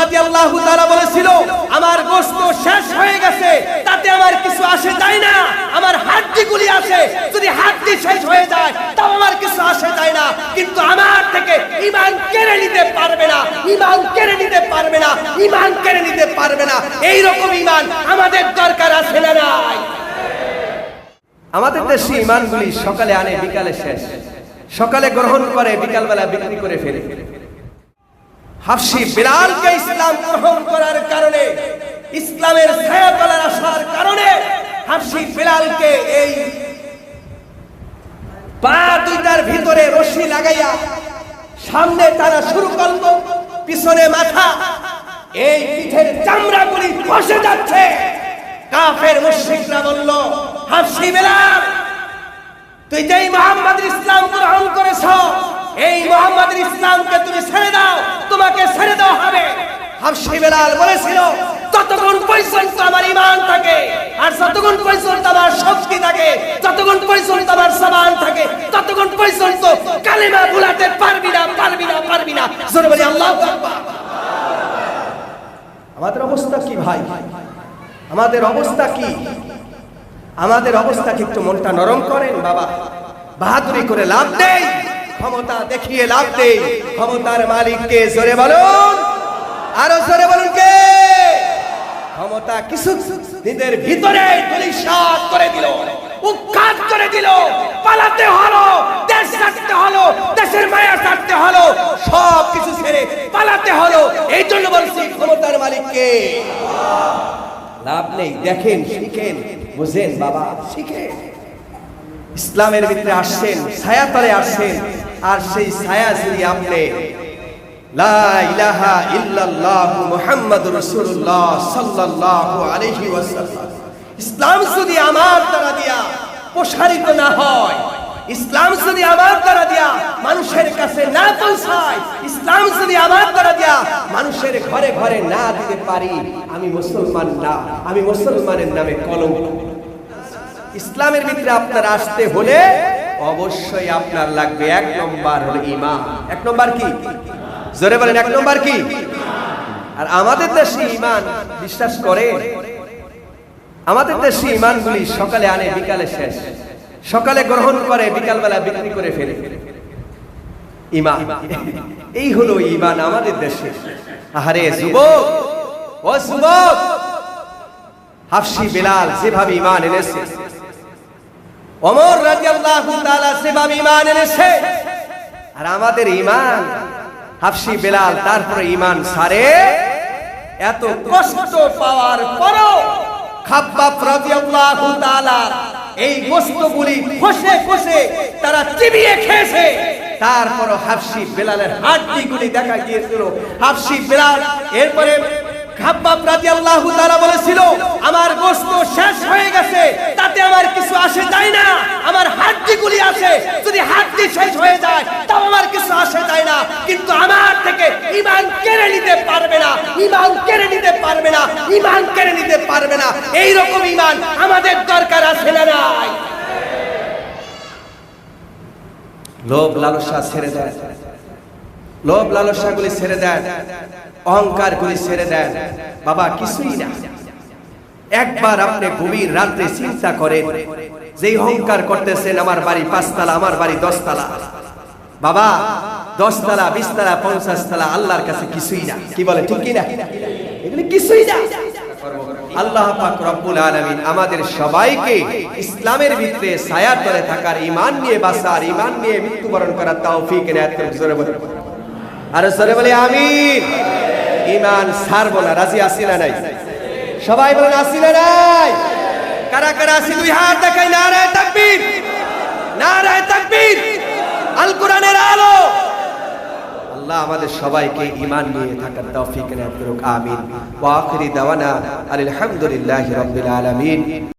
রাদিয়াল্লাহু তাআলা বলেছিল, আমার গোশত শেষ হয়ে গেছে, তাতে আমার কিছু আসে না, আমার আছে যদি শেষ হয়ে যায়, তাও আমার কিছু আসে না, কিন্তু আমার থেকে ঈমান কেড়ে নিতে পারবে না, ঈমান কেড়ে নিতে পারবে না, ঈমান কেড়ে নিতে পারবে না এই রকম ঈমান আমাদের দরকার আছে না নাই? আমাদের দেশে ইমানগুলি সকালে আনে, বিকালে শেষ। সকালে গ্রহণ করে, বিকালবেলা বিক্রি করে ফেলে। হাফসি বিলালকে ইসলাম গ্রহণ করার কারণে, ইসলামের ছায়াতলার আসার কারণে হাফসি বিলালকে এই পা দুইটার ভিতরে রশি লাগাইয়া সামনে তারা শুরু করল, পিছনে মাথা, এই পিঠের চামড়াগুলি বসে যাচ্ছে। কাফের মুশরিকরা বলল, হাফসি বিলাল, তুই যেই মোহাম্মদ ইসলাম গ্রহণ করেছ এই মোহাম্মদ ইসলামকে তুমি ছেড়ে দাও, তোমাকে ছেড়ে দেওয়া হবে। আমার ইমান থাকে আর থাকে থাকে পারবি না পারবি না পারবি না। আমাদের অবস্থা কি ভাই? আমাদের অবস্থা কি? আমাদের অবস্থা কি একটু মনটা নরম করেন, বাবা? বাহাদুরি করে লাভ নেই। ক্ষমতা দেখিয়ে লাভ নেই। ক্ষমতার মালিককে জোরে বলুন। আরও জোরে বলুন কে? ক্ষমতা কিছু নিজের ভিতরে ধূলিসাৎ করে দিল, উৎখাত করে দিল, পালাতে হলো, দেশ ছাড়তে হলো, দেশের মায়া ছাড়তে হলো, সব কিছু ছেড়ে পালাতে হলো। এই জন্য বলছি ক্ষমতার মালিককে লাভ নেই। দেখেন, শিখেন, বুঝেন, বাবা, শিখেন। ইসলামের ভিতরে আসছেন ছায়া তলে আসছেন আর সেই ছায়া যদি আপনি ইসলাম যদি আমার দ্বারা দিয়া প্রসারিত না হয়, ইসলাম যদি আমার দ্বারা দিয়া মানুষের কাছে না পৌঁছায়, ইসলাম যদি আমার দ্বারা দিয়া মানুষের ঘরে ঘরে না দিতে পারি, আমি মুসলমান না, আমি মুসলমানের নামে কলঙ্ক। ইসলামের ভিতরে আপনার আসতে হলে অবশ্যই আপনার লাগবে এক নম্বর হলো ইমান এক নম্বর কি? জোরে বলেন, এক নম্বর কি? আর আমাদের দেশে ইমান বিশ্বাস করে, আমাদের দেশে ইমানগুলি সকালে আনে, বিকালে শেষ। সকালে গ্রহণ করে, বিকালবেলা বিক্রি করে ফেলে। ইমান এই হলো ইমান আমাদের দেশে। আহারে যুবক, ও যুবক! হাফসি বিলাল যেভাবে ইমান এনেছে অমর রাদিয়াল্লাহু তাআলা যেভাবে ইমান এনেছে। আর আমাদের ইমান হাফসি বেলাল তারপরে ইমান সারে, এত কষ্ট পাওয়ার পরও এই বস্তুগুলি খসে খসে তারা চিবিয়ে খেয়েছে। তারপর হাফসি বেলালের হাড্ডিগুলি দেখা গিয়েছিল। হাফসি বেলাল, এরপরে খাব্বাব রাদিয়াল্লাহু কেড়ে নিতে পারবে না, ঈমান কেড়ে আমাদের দরকার আছে লোভ লালসা ছেড়ে দেয়। লোভ লালসাগুলি ছেড়ে দেন অহংকার গুলি ছেড়ে দেন। বাবা, কিছুই না। একবার আপনি গভীর রাত্রে চিন্তা করেন যে অহংকার করতেছেন আমার বাড়ি পাঁচতলা, আমার বাড়ি দশতলা। বাবা, দশতলা, বিশতলা পঞ্চাশ তলা আল্লাহর কাছে কিছুই না। কি বলে, ঠিক না কিছুই না। আল্লাহ পাক রব্বুল আলামিন আমাদের সবাইকে ইসলামের ভিতরে ছায়ার তলে থাকার, ঈমান নিয়ে বাঁচার, ঈমান নিয়ে মৃত্যুবরণ করার তৌফিক এনায়েত করুন আর সরে বলে আমি ইমান ছাড়বো না, রাজি আসি না নাই? সবাই বলেন আসি না নাই? কারা কারা আসি দুই হাত দেখাই, নারায় তাকবীর নারায় তাকবীর আল কোরআনের আলো। আল্লাহ আমাদের সবাইকে ঈমান নিয়ে থাকার তৌফিক এনায়েত করুক, আমিন। ওয়া আখিরি দাওয়ানা আলহামদুলিল্লাহি রাব্বিল আলামিন।